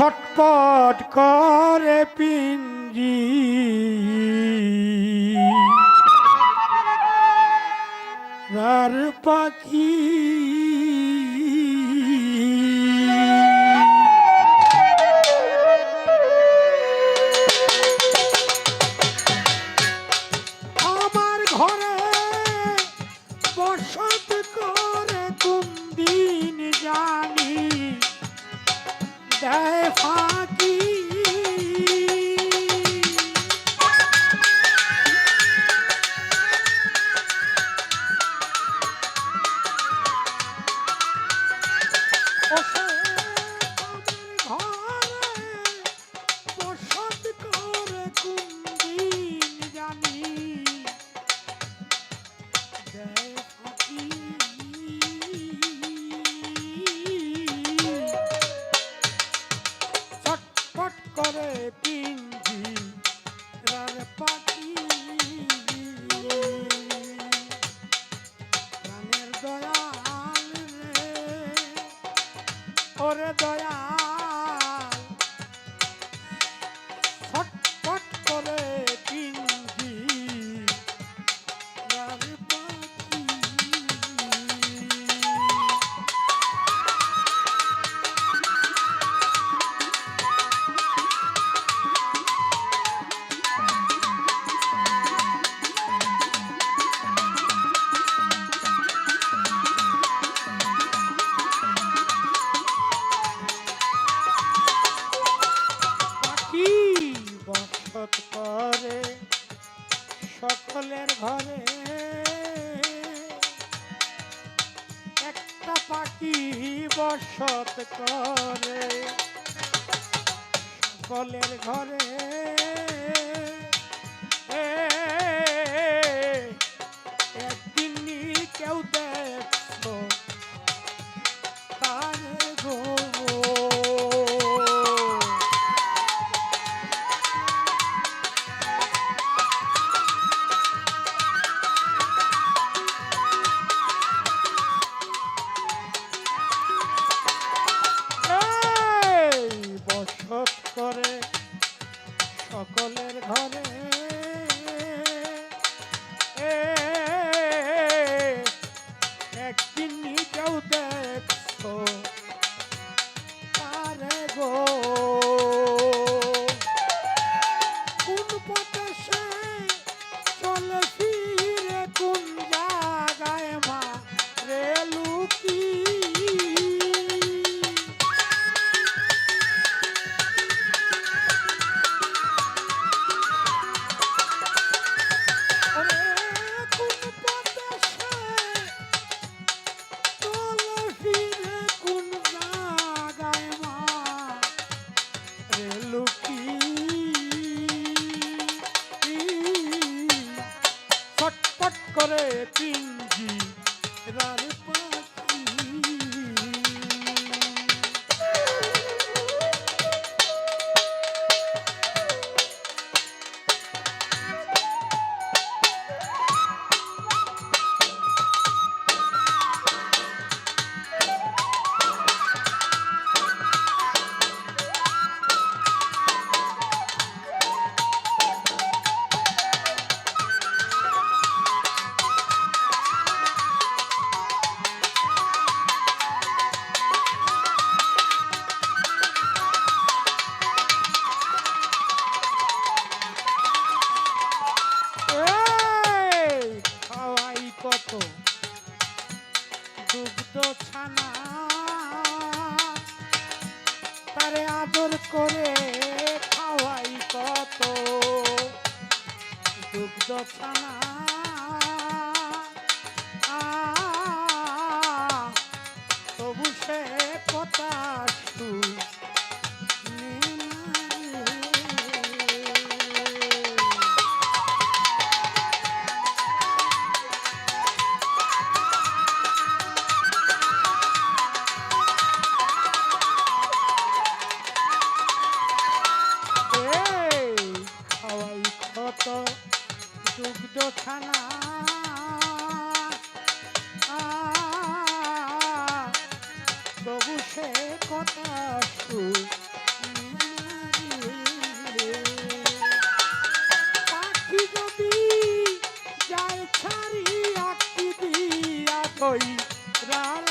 ছটপট করে পিঞ্জি। পাখি পাখি বসত করে। কলের ঘরে লুকি ছটপট করে পিন বাবা राम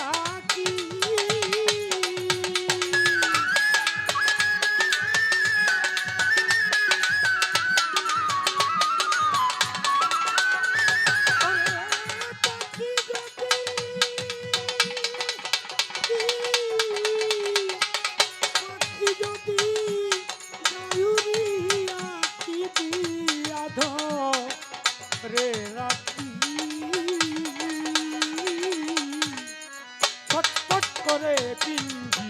করে পিঞ্জি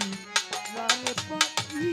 pa পাখি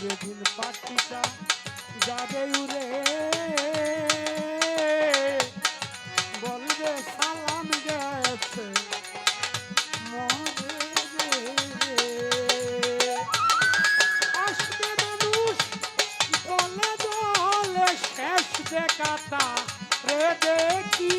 যেদিন পাখিটা যাবে উড়ে, বলবে সালাম গেছে। আসবে মানুষ দলে দলে শেষ দেখাতা রে দেখি